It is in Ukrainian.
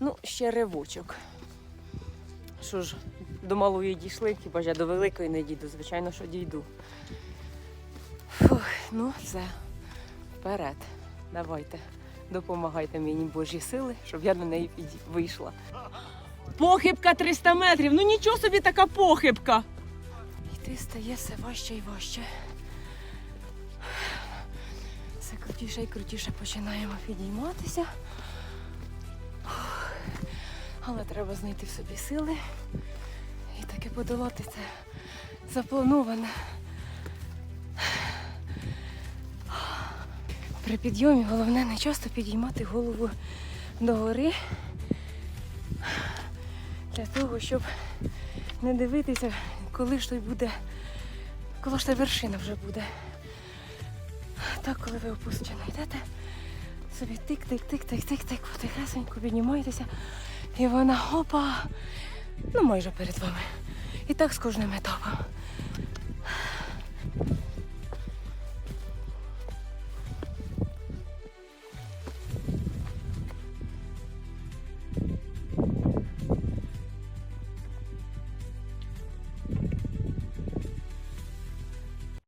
Ну, ще ривочок. Що ж, до малої дійшли, хіба ж я до великої не дійду, звичайно, що дійду. Фух, ну все, вперед. Давайте, допомагайте мені Божі сили, щоб я на неї вийшла. Похибка 300 метрів. Ну нічого собі така похибка. Йти стає все важче і важче. Все крутіше і крутіше починаємо підійматися. Але треба знайти в собі сили і таки подолати це заплановане. При підйомі головне не часто підіймати голову догори для того, щоб не дивитися, коли ж той буде, коли ж та вершина вже буде. Так, коли ви опущено йдете, собі тик-тик-тик-тик-тик-тик, потихесенько піднімаєтеся, і вона опа, ну майже перед вами. І так з кожним етапом.